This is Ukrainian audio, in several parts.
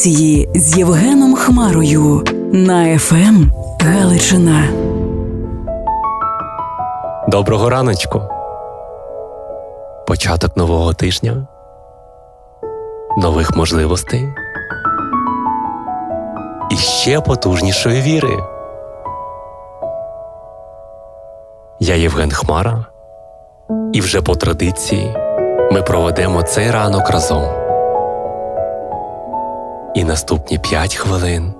традиції з Євгеном Хмарою на ФМ Галичина. Доброго раночку. Початок нового тижня, нових можливостей і ще потужнішої віри. Я Євген Хмара, і вже по традиції ми проведемо цей ранок разом. І наступні п'ять хвилин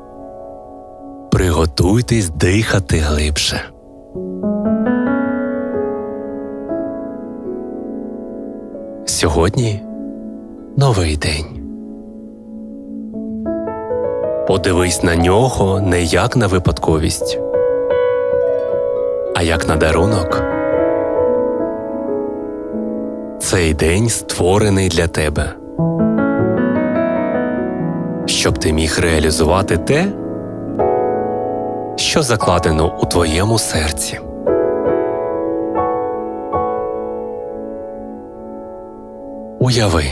приготуйтесь дихати глибше. Сьогодні новий день. Подивись на нього не як на випадковість, а як на дарунок. Цей день створений для тебе, щоб ти міг реалізувати те, що закладено у твоєму серці. Уяви,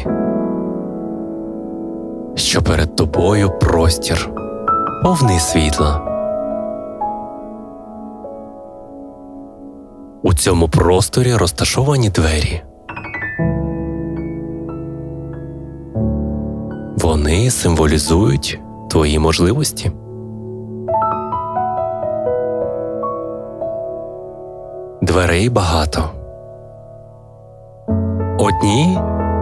що перед тобою простір, повний світла. У цьому просторі розташовані двері. Вони символізують твої можливості. Дверей багато. Одні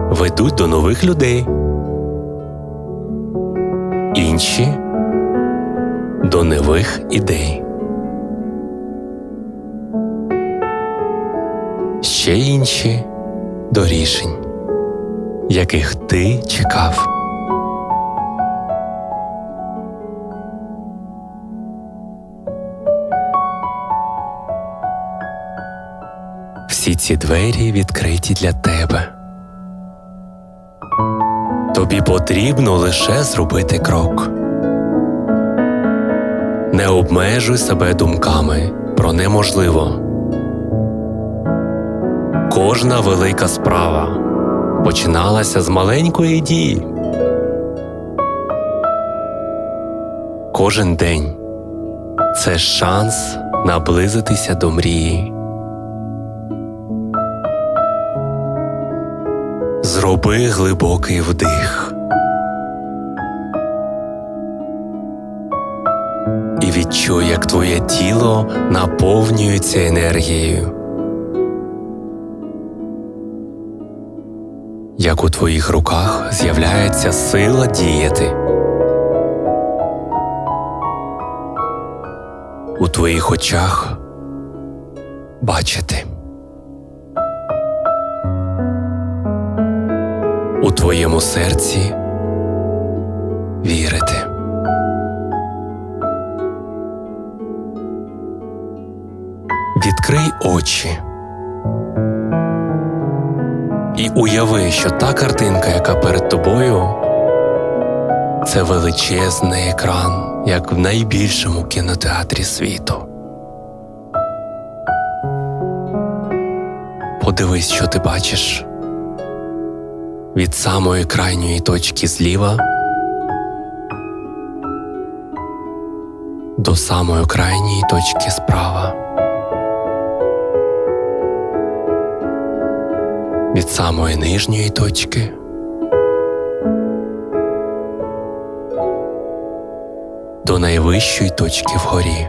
ведуть до нових людей, інші до нових ідей. Ще інші до рішень, яких ти чекав. Всі ці двері відкриті для тебе. Тобі потрібно лише зробити крок. Не обмежуй себе думками про неможливо. Кожна велика справа починалася з маленької дії. Кожен день це шанс наблизитися до мрії. Зроби глибокий вдих. І відчуй, як твоє тіло наповнюється енергією. Як у твоїх руках з'являється сила діяти. У твоїх очах бачити. У твоєму серці вірити. Відкрий очі і уяви, що та картинка, яка перед тобою, це величезний екран, як в найбільшому кінотеатрі світу. Подивись, що ти бачиш від самої крайньої точки зліва до самої крайньої точки справа. Від самої нижньої точки до найвищої точки вгорі.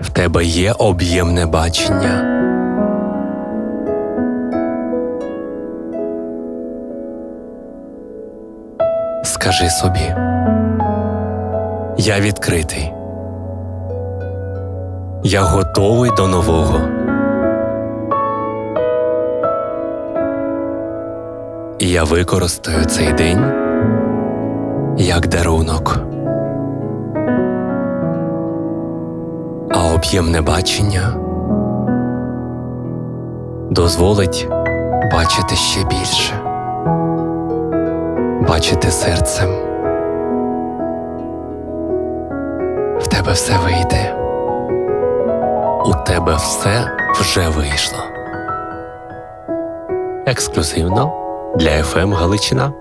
В тебе є об'ємне бачення. Скажи собі, я відкритий, я готовий до нового. І я використаю цей день як дарунок. А об'ємне бачення дозволить бачити ще більше бачити серцем. В тебе все вийде. У тебе все вже вийшло. Ексклюзивно для FM Галичина.